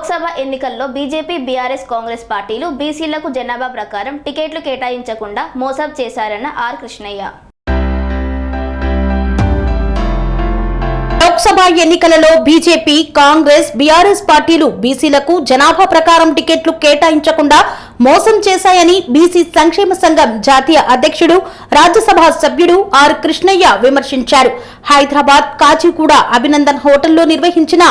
లోక్సభ ఎన్నికల్లో BJP BRS Congress పార్టీలు బీసీలకు జనాభా ప్రకారం టికెట్లు కేటాయించకుండా మోసం చేశారన్న ఆర్ కృష్ణయ్య. లోక్సభ ఎన్నికలలో బీజేపీ కాంగ్రెస్ బీఆర్ఎస్ పార్టీలు బీసీలకు జనాభా ప్రకారం టికెట్లు కేటాయించకుండా మోసం చేశాయని బీసీ సంక్షేమ సంఘం జాతీయ అధ్యక్షుడు రాజ్యసభ సభ్యుడు ఆర్ కృష్ణయ్య విమర్శించారు. హైదరాబాద్ కాచిగూడ అభినందన్ హోటల్లో నిర్వహించిన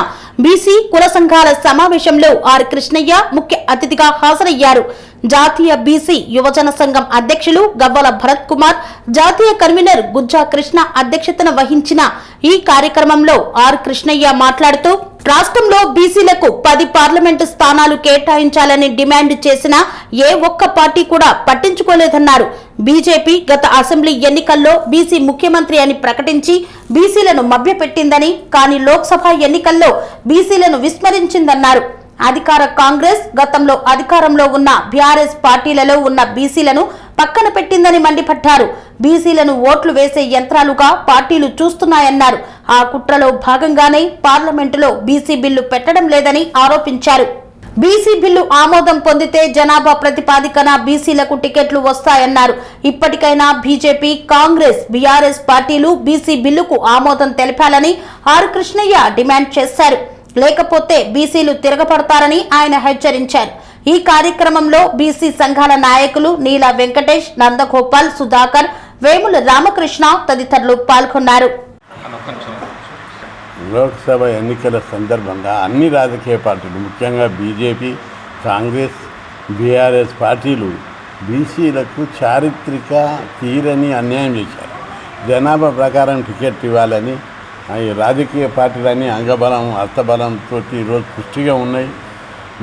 బీసీ కుల సంఘాల సమావేశంలో ఆర్ కృష్ణయ్య ముఖ్య అతిథిగా హాజరయ్యారు. జాతీయ బీసీ యువజన సంఘం అధ్యక్షులు గవ్వల భరత్ కుమార్ జాతీయ కన్వీనర్ గుజ్జా కృష్ణ అధ్యక్షతన వహించిన ఈ కార్యక్రమంలో ఆర్ కృష్ణయ్య మాట్లాడుతూ రాష్ట్రంలో బీసీలకు పది పార్లమెంటు స్థానాలు కేటాయించాలని డిమాండ్ చేసిన ఏ ఒక్క పార్టీ కూడా పట్టించుకోలేదన్నారు. బీజేపీ గత అసెంబ్లీ ఎన్నికల్లో బీసీ ముఖ్యమంత్రి అని ప్రకటించి బీసీలను మభ్యపెట్టిందని కానీ లోక్సభ ఎన్నికల్లో బీసీలను విస్మరించిందన్నారు. అధికార కాంగ్రెస్ గతంలో అధికారంలో ఉన్న బీఆర్ఎస్ పార్టీలలో ఉన్న బీసీలను పక్కన పెట్టిందని మండిపడ్డారు. బీసీలను ఓట్లు వేసే యంత్రాలుగా పార్టీలు చూస్తున్నాయన్నారు. ఆ కుట్రలో భాగంగానే పార్లమెంటులో బీసీ బిల్లు పెట్టడం లేదని ఆరోపించారు. బీసీ బిల్లు ఆమోదం పొందితే జనాభా ప్రతిపాదికన బీసీలకు టికెట్లు వస్తాయన్నారు. ఇప్పటికైనా బీజేపీ కాంగ్రెస్ బీఆర్ఎస్ పార్టీలు బీసీ బిల్లుకు ఆమోదం తెలిపాలని ఆర్ కృష్ణయ్య డిమాండ్ చేశారు. లేకపోతే బీసీలు తిరగబడతారని ఆయన హెచ్చరించారు. ఈ కార్యక్రమంలో బీసీ సంఘాల నాయకులు నీల వెంకటేష్ నందగోపాల్ సుధాకర్ వేముల రామకృష్ణ తదితరులు పాల్గొన్నారు. లోక్సభ ఎన్నికల సందర్భంగా అన్ని రాజకీయ పార్టీలు ముఖ్యంగా బీజేపీ కాంగ్రెస్ బీఆర్ఎస్ పార్టీలు బీసీలకు చారిత్రక తీరని అన్యాయం చేశారు. జనాభా ప్రకారం టికెట్ ఇవ్వాలని ఈ రాజకీయ పార్టీలన్నీ అంగబలం అర్థబలంతో ఈరోజు పుష్టిగా ఉన్నాయి.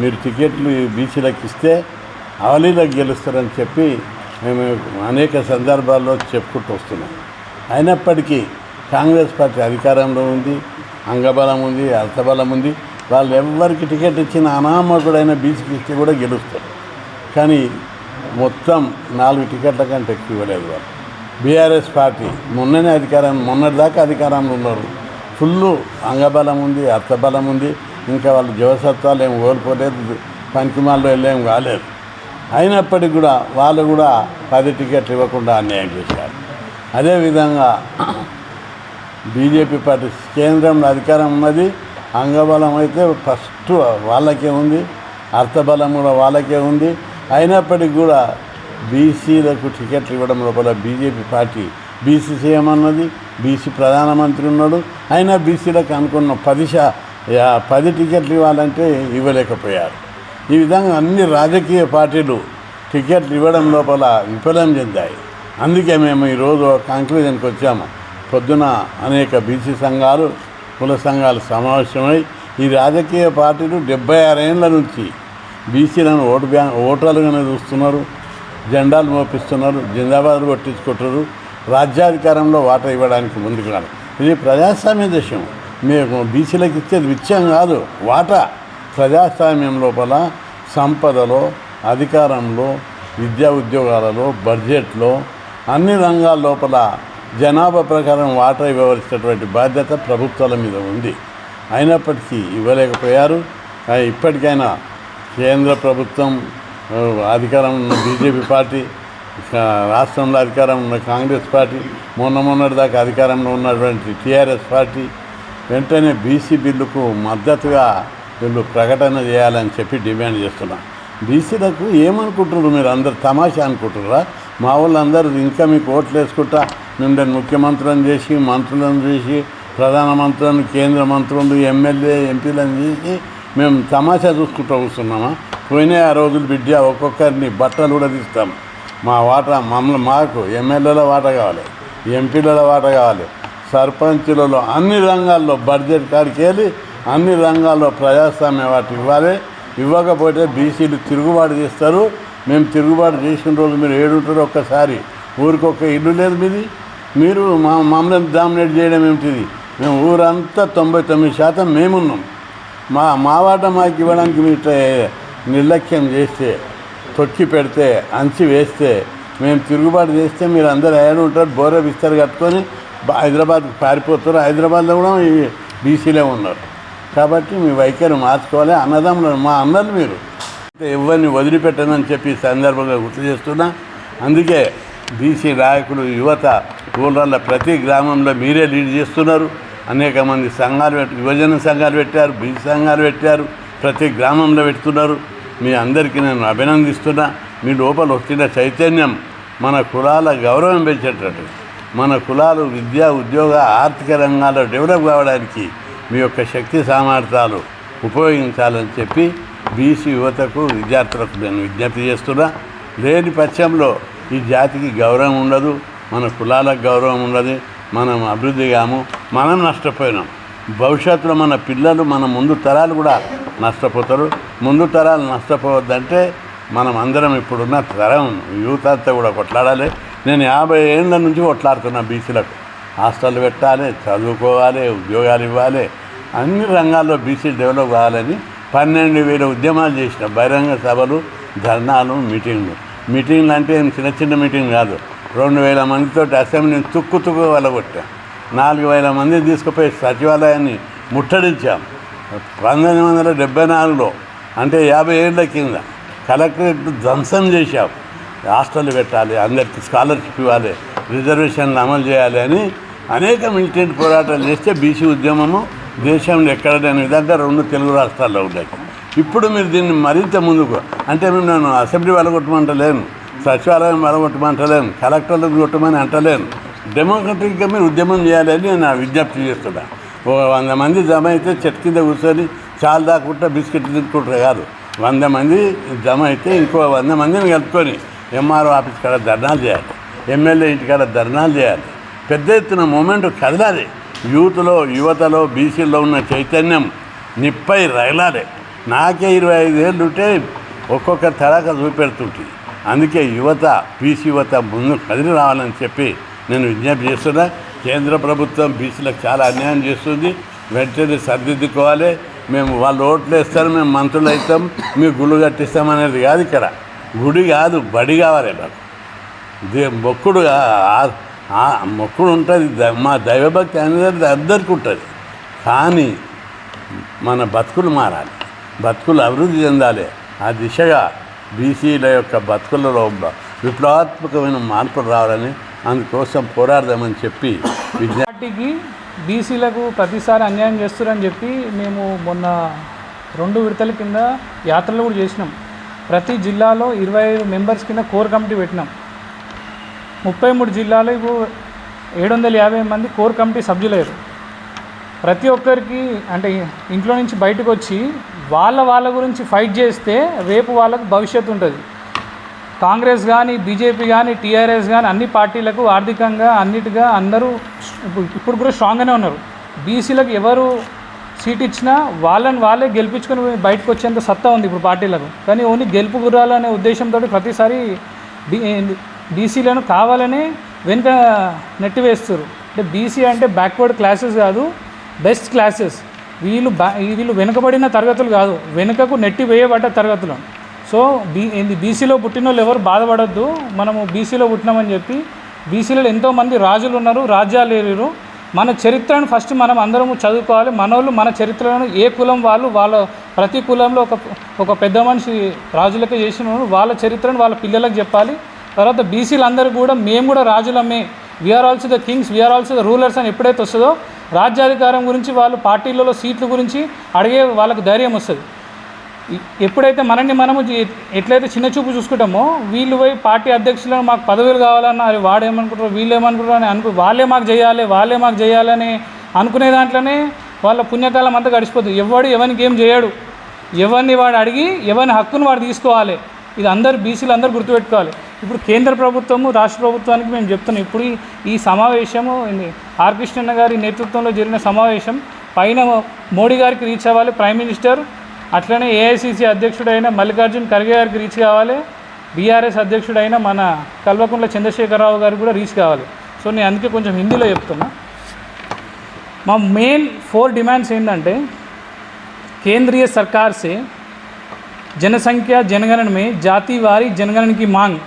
మీరు టికెట్లు బీసీలకు ఇస్తే అవలీలకు గెలుస్తారని చెప్పి మేము అనేక సందర్భాల్లో చెప్పుకుంటూ వస్తున్నాం. అయినప్పటికీ కాంగ్రెస్ పార్టీ అధికారంలో ఉంది. అంగబలం ఉంది అర్థబలం ఉంది. వాళ్ళు ఎవరికి టికెట్ ఇచ్చిన అనామకుడైన బీసీకి ఇచ్చి కూడా గెలుస్తారు కానీ మొత్తం నాలుగు టికెట్ల కంటే ఎక్కువ ఇవ్వలేదు వాళ్ళు. బీఆర్ఎస్ పార్టీ మొన్ననే అధికారం మొన్నటిదాకా అధికారంలో ఉన్నారు. ఫుల్ అంగబలం ఉంది అర్థబలం ఉంది. ఇంకా వాళ్ళు జీవసత్వాలు ఏం కోల్పోలేదు పంకిమాల్లో వెళ్ళేం కాలేదు. అయినప్పటికీ కూడా వాళ్ళు కూడా పది టికెట్లు ఇవ్వకుండా అన్యాయం చేశారు. అదేవిధంగా బీజేపీ పార్టీ కేంద్రంలో అధికారం ఉన్నది అంగబలం అయితే ఫస్ట్ వాళ్ళకే ఉంది అర్థబలం కూడా వాళ్ళకే ఉంది. అయినప్పటికీ కూడా బీసీలకు టికెట్లు ఇవ్వడం లోపల బీజేపీ పార్టీ బీసీ సీఎం అన్నది బీసీ ప్రధానమంత్రి ఉన్నాడు. అయినా బీసీలకు అనుకున్న పది షా పది టికెట్లు ఇవ్వాలంటే ఇవ్వలేకపోయారు. ఈ విధంగా అన్ని రాజకీయ పార్టీలు టికెట్లు ఇవ్వడం లోపల విఫలం చెందాయి. అందుకే మేము ఈరోజు కంక్లూజన్కి వచ్చాము. పొద్దున అనేక బీసీ సంఘాలు కుల సంఘాలు సమావేశమై ఈ రాజకీయ పార్టీలు డెబ్బై ఆరేళ్ళ నుంచి బీసీలను ఓటు బ్యా ఓటర్లుగానే చూస్తున్నారు. జెండాలు మోపిస్తున్నారు జిందాబాద్లు పట్టించుకుంటారు రాజ్యాధికారంలో వాటా ఇవ్వడానికి ముందుకు రాదు ఇది ప్రజాస్వామ్య దేశం. మేము బీసీలకు ఇచ్చేది విచ్చం కాదు. వాటా ప్రజాస్వామ్యం లోపల సంపదలో అధికారంలో విద్యా ఉద్యోగాలలో బడ్జెట్లో అన్ని రంగాల లోపల జనాభా ప్రకారం వాటా ఇవ్వవలసినటువంటి బాధ్యత ప్రభుత్వాల మీద ఉంది. అయినప్పటికీ ఇవ్వలేకపోయారు. ఇప్పటికైనా కేంద్ర ప్రభుత్వం అధికారం ఉన్న బీజేపీ పార్టీ రాష్ట్రంలో అధికారం ఉన్న కాంగ్రెస్ పార్టీ మొన్న మొన్నటి దాకా అధికారంలో ఉన్నటువంటి టీఆర్ఎస్ పార్టీ వెంటనే బీసీ బిల్లుకు మద్దతుగా వీళ్ళు ప్రకటన చేయాలని చెప్పి డిమాండ్ చేస్తున్నాం. బీసీలకు ఏమనుకుంటున్నారు మీరు? అందరు తమాషా అనుకుంటున్నారా? మా వాళ్ళందరూ ఇంకా మీకు ఓట్లు వేసుకుంటా నుండి ముఖ్యమంత్రులను చేసి మంత్రులను చేసి ప్రధాన మంత్రులను కేంద్ర మంత్రులు ఎమ్మెల్యే ఎంపీలను చేసి మేము తమాషా చూసుకుంటూ కూర్చున్నామా? పోయినాయి ఆ రోజులు బిడ్డ ఒక్కొక్కరిని బట్టలు కూడా తీస్తాం. మా వాటా మమ్మల్ని మాకు ఎమ్మెల్యేల వాటా కావాలి ఎంపీల వాటా కావాలి సర్పంచులలో అన్ని రంగాల్లో బడ్జెట్ కాడికి వెళ్ళి అన్ని రంగాల్లో ప్రజాస్వామ్య వాటి ఇవ్వాలి. ఇవ్వకపోతే బీసీలు తిరుగుబాటు చేస్తారు. మేము తిరుగుబాటు చేసిన రోజు మీరు ఏడుంటారు ఒక్కసారి ఊరికొక ఇల్లు లేదు మీది. మీరు మా మమ్మల్ని డామినేట్ చేయడం ఏమిటిది? మేము ఊరంతా తొంభై తొమ్మిది శాతం మేమున్నాం. మా మా వాట మాకు ఇవ్వడానికి మీరు నిర్లక్ష్యం చేస్తే తొక్కి పెడితే అంచి వేస్తే మేము తిరుగుబాటు చేస్తే మీరు అందరు ఏడు ఉంటారు బోర బిస్తరు కట్టుకొని హైదరాబాద్కి పారిపోతారు. హైదరాబాద్లో కూడా ఈ బీసీలే ఉన్నారు. కాబట్టి మీ వైఖరి మార్చుకోవాలి. అన్నదమ్ములు మా అన్నలు మీరు. ఎవరిని వదిలిపెట్టనని చెప్పి సందర్భంగా గుర్తు చేస్తున్నా. అందుకే బీసీ నాయకులు యువత ఊళ్ళల్లో ప్రతి గ్రామంలో మీరే లీడ్ చేస్తున్నారు. అనేక మంది సంఘాలు పెట్టి యువజన సంఘాలు పెట్టారు బీసీ సంఘాలు పెట్టారు ప్రతి గ్రామంలో పెడుతున్నారు. మీ అందరికీ నేను అభినందిస్తున్నా. మీ లోపల వచ్చిన చైతన్యం మన కులాల గౌరవం పెంచేటట్టు. మన కులాలు విద్యా ఉద్యోగ ఆర్థిక రంగాల్లో డెవలప్ కావడానికి మీ యొక్క శక్తి సామర్థ్యాలు ఉపయోగించాలని చెప్పి బీసీ యువతకు విద్యార్థులకు నేను విజ్ఞప్తి చేస్తున్నా. లేని పక్షంలో ఈ జాతికి గౌరవం ఉండదు మన కులాలకు గౌరవం ఉండదు మనం అభివృద్ధి కాము మనం నష్టపోయినాం. భవిష్యత్తులో మన పిల్లలు మన ముందు తరాలు కూడా నష్టపోతారు. ముందు తరాలు నష్టపోవద్దంటే మనం అందరం ఇప్పుడున్న తరం యూత్ అంతా కూడా కొట్లాడాలి. నేను యాభై ఏళ్ళ నుంచి కొట్లాడుతున్నా బీసీలకు. హాస్టల్ పెట్టాలి చదువుకోవాలి ఉద్యోగాలు ఇవ్వాలి. అన్ని రంగాల్లో బీసీ డెవలప్ కావాలని పన్నెండు వేల ఉద్యమాలు చేసిన బహిరంగ సభలు ధర్నాలు మీటింగ్లు. మీటింగ్లు అంటే చిన్న చిన్న మీటింగ్ కాదు. రెండు వేల మందితో అసెంబ్లీని తుక్కు తుక్కు వెళ్ళగొట్టాం నాలుగు వేల మంది తీసుకుపోయి సచివాలయాన్ని ముట్టడించాం. పంతొమ్మిది వందల డెబ్బై నాలుగులో అంటే యాభై ఏళ్ళ కింద కలెక్టరేట్ ధ్వంసం చేశాం. హాస్టల్ పెట్టాలి అందరికీ స్కాలర్షిప్ ఇవ్వాలి రిజర్వేషన్లు అమలు చేయాలి అని అనేక మిలిటెంట్ పోరాటాలు చేస్తే బీసీ ఉద్యమము దేశంలో ఎక్కడ లేని విధంగా రెండు తెలుగు రాష్ట్రాల్లో ఉన్నాయి ఇప్పుడు మీరు దీన్ని మరింత ముందుకు అంటే మేము నేను అసెంబ్లీ వెళ్ళగొట్టమంటలేను సచివాలయం వెళ్ళగొట్టమంటలేను కలెక్టర్లకు కొట్టమని అంటలేను. డెమోక్రటిక్గా మీరు ఉద్యమం చేయాలని నేను విజ్ఞప్తి చేస్తున్నా. ఒక వంద మంది జమ అయితే చెట్టు కింద కూర్చొని చాలు దాకుంటా బిస్కెట్లు తింటుకుంటారు కాదు. వంద మంది జమ అయితే ఇంకో వంద మందిని కలుపుకొని ఎంఆర్ఓ ఆఫీస్ కాడ ధర్నాలు చేయాలి. ఎమ్మెల్యే ఇంటి కాడ ధర్నాలు చేయాలి. పెద్ద ఎత్తున మూమెంట్ కదలాలి. యూత్లో యువతలో బీసీలో ఉన్న చైతన్యం నిప్పై రగలాలి. నాకే ఇరవై ఐదు ఏళ్ళు ఉంటే ఒక్కొక్క తడాక చూపెడుతుంటుంది అందుకే యువత బీసీ యువత ముందు కదిలి రావాలని చెప్పి నేను విజ్ఞప్తి చేస్తున్నా. కేంద్ర ప్రభుత్వం బీసీలకు చాలా అన్యాయం చేస్తుంది. వెంటనే సర్దిద్దుకోవాలి. మేము వాళ్ళు ఓట్లు వేస్తారు మేము మంత్రులు అవుతాం మీ గుళ్ళు కట్టిస్తాం అనేది కాదు ఇక్కడ. గుడి కాదు బడి కావాలి మాకు. దే మొక్కుడు మొక్కుడు ఉంటుంది. ద- మా దైవభక్తి అనేది అందరికీ ఉంటుంది. కానీ మన బతుకులు మారాలి. బతుకులు అభివృద్ధి చెందాలి. ఆ దిశగా బీసీల యొక్క బతుకులలో బ- విప్లవాత్మకమైన మార్పులు రావాలని అందుకోసం పోరాడదామని చెప్పి విద్యార్థికి బీసీలకు ప్రతిసారి అన్యాయం చేస్తున్నారని చెప్పి మేము మొన్న రెండు విడతల కింద యాత్రలు కూడా చేసినాం. ప్రతి జిల్లాలో ఇరవై ఐదు మెంబర్స్ కింద కోర్ కమిటీ పెట్టినాం. ముప్పై మూడు జిల్లాలో ఇప్పుడు ఏడు వందల యాభై మంది కోర్ కమిటీ సభ్యులయ్యారు. ప్రతి ఒక్కరికి అంటే ఇంట్లో నుంచి బయటకు వచ్చి వాళ్ళ వాళ్ళ గురించి ఫైట్ చేస్తే రేపు వాళ్ళకు భవిష్యత్తు ఉంటుంది. కాంగ్రెస్ కానీ బీజేపీ కానీ టీఆర్ఎస్ కానీ అన్ని పార్టీలకు ఆర్థికంగా అన్నిటిగా అందరూ ఇప్పుడు- కూడా స్ట్రాంగ్గానే ఉన్నారు. బీసీలకు ఎవరు సీట్ ఇచ్చినా వాళ్ళని వాళ్ళే గెలిపించుకొని బయటకు వచ్చేంత సత్తా ఉంది ఇప్పుడు పార్టీలకు. కానీ ఓన్లీ గెలుపు గుర్రాలనే ఉద్దేశంతో ప్రతిసారి బీ బీసీలను కావాలని వెనుక నెట్టివేస్తారు అంటే బీసీ అంటే బ్యాక్వర్డ్ క్లాసెస్ కాదు. బెస్ట్ క్లాసెస్ వీళ్ళు బా వీళ్ళు వెనుకబడిన తరగతులు కాదు. వెనుకకు నెట్టి వేయబడ్డ తరగతులు. సో బీ ఏంది బీసీలో పుట్టిన వాళ్ళు ఎవరు బాధపడద్దు. మనము బీసీలో పుట్టినామని చెప్పి బీసీలో ఎంతోమంది రాజులు ఉన్నారు రాజ్యాలు ఏరు మన చరిత్రను ఫస్ట్ మనం అందరము చదువుకోవాలి. మనోళ్ళు మన చరిత్రను ఏ కులం వాళ్ళు వాళ్ళ ప్రతి కులంలో ఒక ఒక పెద్ద మనిషి రాజులకే చేసిన వాళ్ళ చరిత్రను వాళ్ళ పిల్లలకు చెప్పాలి. తర్వాత బీసీలు అందరూ కూడా మేము కూడా రాజులమే. We are also the kings we are also the rulers అని ఎప్పుడైతే వస్తుందో రాజ్యాధికారం గురించి వాళ్ళు పార్టీలలో సీట్ల గురించి అడిగే వాళ్ళకు ధైర్యం వస్తుంది. ఎప్పుడైతే మనల్ని మనము ఎట్లయితే చిన్న చూపు చూసుకుంటామో వీళ్ళు పోయి పార్టీ అధ్యక్షులను మాకు పదవులు కావాలన్నా అది వాడేమనుకుంటారు వీళ్ళు ఏమనుకుంటారు అని అనుకు వాళ్ళే మాకు చేయాలి వాళ్ళే మాకు చేయాలని అనుకునే దాంట్లోనే వాళ్ళ పుణ్యకాలం అంతా గడిచిపోతుంది ఎవడు ఎవరికి ఏం చేయడు. ఎవరిని వాడు అడిగి ఎవరిని హక్కును వాడు తీసుకోవాలి. ఇది అందరు బీసీలు అందరూ గుర్తుపెట్టుకోవాలి. ఇప్పుడు కేంద్ర ప్రభుత్వము రాష్ట్ర ప్రభుత్వానికి మేము చెప్తున్నాం. ఇప్పుడు ఈ సమావేశము ఆర్ కృష్ణన్న గారి నేతృత్వంలో జరిగిన సమావేశం పైన మోడీ గారికి రీచ్ అవ్వాలి ప్రైమ్ మినిస్టర్ అట్లనే ఏఐసిసి అధ్యక్షుడైన మల్లికార్జున్ ఖర్గే గారికి రీచ్ కావాలి బీఆర్ఎస్ అధ్యక్షుడైన మన కల్వకుంట్ల చంద్రశేఖరరావు గారు కూడా రీచ్ కావాలి. సో నేను అందుకే కొంచెం హిందీలో చెప్తున్నా. మా మెయిన్ ఫోర్ డిమాండ్స్ ఏంటంటే కేంద్రీయ సర్కార్సే జనసంఖ్య జనగణనమే జాతి వారి జనగణనకి మాంగ్.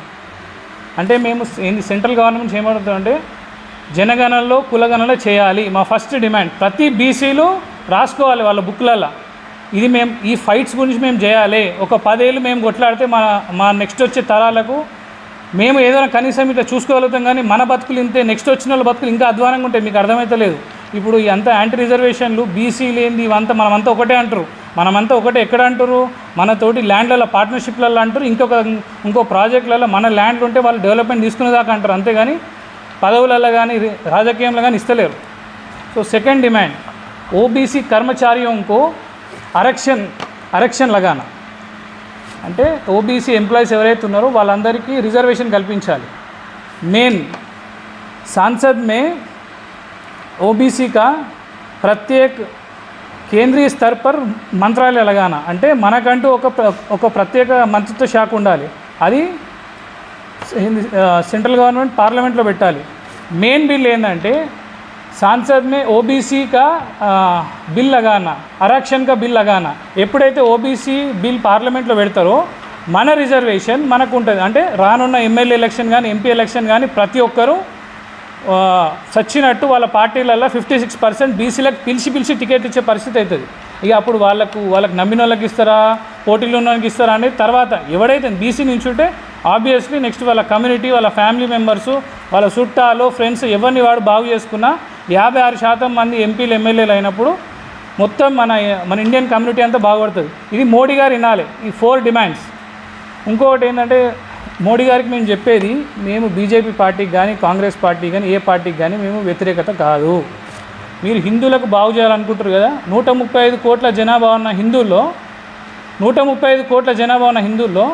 అంటే మేము ఏంది సెంట్రల్ గవర్నమెంట్ ఏమడుతుందంటే జనగణనలో కులగణన చేయాలి. మా ఫస్ట్ డిమాండ్. ప్రతి బీసీలు రాసుకోవాలి వాళ్ళ బుక్లలో ఇది మేము ఈ ఫైట్స్ గురించి మేము చేయాలి. ఒక పదేళ్ళు మేము కొట్లాడితే మా మా నెక్స్ట్ వచ్చే తరాలకు మేము ఏదైనా కనీసం ఇట్లా చూసుకోగలుగుతాం కానీ మన బతుకులు ఇంతే నెక్స్ట్ వచ్చిన వాళ్ళ బతుకులు ఇంకా అధ్వానంగా ఉంటాయి. మీకు అర్థమైతలేదు ఇప్పుడు ఎంత అంతా యాంటీ రిజర్వేషన్లు బీసీలు ఏంది ఇవంతా మనమంతా ఒకటే అంటారు. మనమంతా ఒకటే ఎక్కడ అంటారు మన తోటి ల్యాండ్లలో పార్ట్నర్షిప్లలో అంటారు ఇంకొక ఇంకో ప్రాజెక్టులలో మన ల్యాండ్లు ఉంటే వాళ్ళు డెవలప్మెంట్ తీసుకునేదాకా అంటారు అంతేగాని పదవులలో కానీ రాజకీయంలో కానీ ఇస్తలేరు సో सेकंड डिमांड ओबीसी कर्मचारियों को आरक्षण आरक्षण लगाना అంటే ఓబీసీ ఎంప్లాయీస్ ఎవరైతే ఉన్నారో వాళ్ళందరికీ రిజర్వేషన్ కల్పించాలి మెయిన్ सांसद में ओबीसी का प्रत्येक కేంద్రీయ స్థర్ పర్ మంత్రాలయ ఎలాగాన అంటే మనకంటూ ఒక ఒక ప్రత్యేక మంత్రిత్వ శాఖ ఉండాలి. అది సెంట్రల్ గవర్నమెంట్ పార్లమెంట్లో పెట్టాలి. మెయిన్ బిల్ ఏంటంటే సాంసద్ మే ओबीसी का आ, बिल लगाना आरक्षण ఎప్పుడైతే ఓబీసీ బిల్ పార్లమెంట్లో పెడతారో మన రిజర్వేషన్ మనకు ఉంటుంది అంటే రానున్న ఎమ్మెల్యే ఎలక్షన్ కానీ ఎంపీ ఎలక్షన్ కానీ ప్రతి ఒక్కరూ చచ్చినట్టు వాళ్ళ పార్టీలలో ఫిఫ్టీ సిక్స్ పర్సెంట్ బీసీలకు పిలిచి పిలిచి టికెట్ ఇచ్చే పరిస్థితి అవుతుంది. ఇక అప్పుడు వాళ్ళకు వాళ్ళకి నమ్మిన వాళ్ళకి ఇస్తారా? పోటీలు ఉన్న వాళ్ళకి ఇస్తారా అనేది తర్వాత ఎవడైతే బీసీ నుంచి ఉంటే ఆబ్వియస్లీ నెక్స్ట్ వాళ్ళ కమ్యూనిటీ వాళ్ళ ఫ్యామిలీ మెంబర్స్ వాళ్ళ చుట్టాలు ఫ్రెండ్స్ ఎవరిని వాడు బాగు చేసుకున్నా యాభై ఆరు శాతం మంది ఎంపీలు ఎమ్మెల్యేలు అయినప్పుడు మొత్తం మన మన ఇండియన్ కమ్యూనిటీ అంతా బాగుపడుతుంది. ఇది మోడీ గారు వినాలి. ఈ ఫోర్ డిమాండ్స్ ఇంకొకటి ఏంటంటే మోడీ గారికి మేము చెప్పేది మేము బీజేపీ పార్టీకి కానీ కాంగ్రెస్ పార్టీ కానీ ఏ పార్టీకి కానీ మేము వ్యతిరేకత కాదు. మీరు హిందువులకు బాగు చేయాలనుకుంటారు కదా నూట ముప్పై ఐదు కోట్ల జనాభా ఉన్న హిందువుల్లో నూట ముప్పై ఐదు కోట్ల జనాభా ఉన్న హిందువుల్లో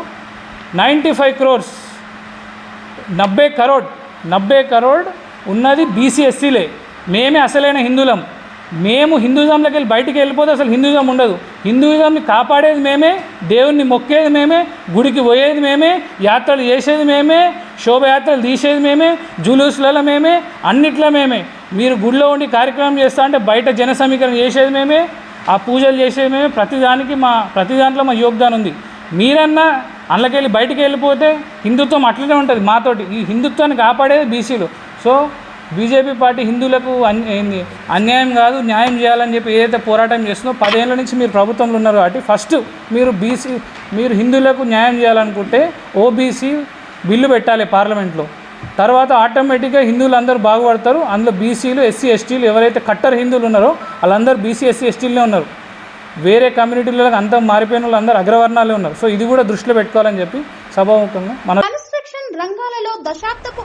నైంటీ ఫైవ్ క్రోర్స్ నబ్బే కరోడ్ నబ్బే కరోడ్ ఉన్నది బీసీ ఎస్సీలే. మేమే అసలైన హిందువులం. మేము హిందూజంలోకి వెళ్ళి బయటికి వెళ్ళిపోతే అసలు హిందూజం ఉండదు. హిందూజంని కాపాడేది మేమే దేవుణ్ణి మొక్కేది మేమే గుడికి పోయేది మేమే యాత్రలు చేసేది మేమే శోభయాత్రలు తీసేది మేమే జులూస్లలో మేమే అన్నిట్లో మేమే. మీరు గుడిలో ఉండి కార్యక్రమం చేస్తా అంటే బయట జన సమీకరణ చేసేది మేమే ఆ పూజలు చేసేది మేమే ప్రతిదానికి మా ప్రతి దాంట్లో మా యోగదానం ఉంది. మీరన్నా అందులోకెళ్ళి బయటికి వెళ్ళిపోతే హిందుత్వం అట్లనే ఉంటుంది మాతోటి. ఈ హిందుత్వాన్ని కాపాడేది బీసీలు. సో బీజేపీ పార్టీ హిందువులకు అన్- ఏంది అన్యాయం కాదు న్యాయం చేయాలని చెప్పి ఏదైతే పోరాటం చేస్తుందో పదేళ్ళ నుంచి మీరు ప్రభుత్వంలో ఉన్నారు కాబట్టి ఫస్ట్ మీరు బీసీ మీరు హిందువులకు న్యాయం చేయాలనుకుంటే ఓబీసీ బిల్లు పెట్టాలి పార్లమెంట్లో. తర్వాత ఆటోమేటిక్గా హిందువులు అందరూ బాగుపడతారు. అందులో బీసీలు ఎస్సీ ఎస్టీలు ఎవరైతే కట్టర్ హిందువులు ఉన్నారో వాళ్ళందరూ బీసీ ఎస్సీ ఎస్టీలనే ఉన్నారు. వేరే కమ్యూనిటీలలో అంతా మారిపోయిన వాళ్ళు అందరూ అగ్రవర్ణాలే ఉన్నారు. సో ఇది కూడా దృష్టిలో పెట్టుకోవాలని చెప్పి సభాముఖంగా మన కన్స్ట్రక్షన్ రంగాలలో దశాబ్దపు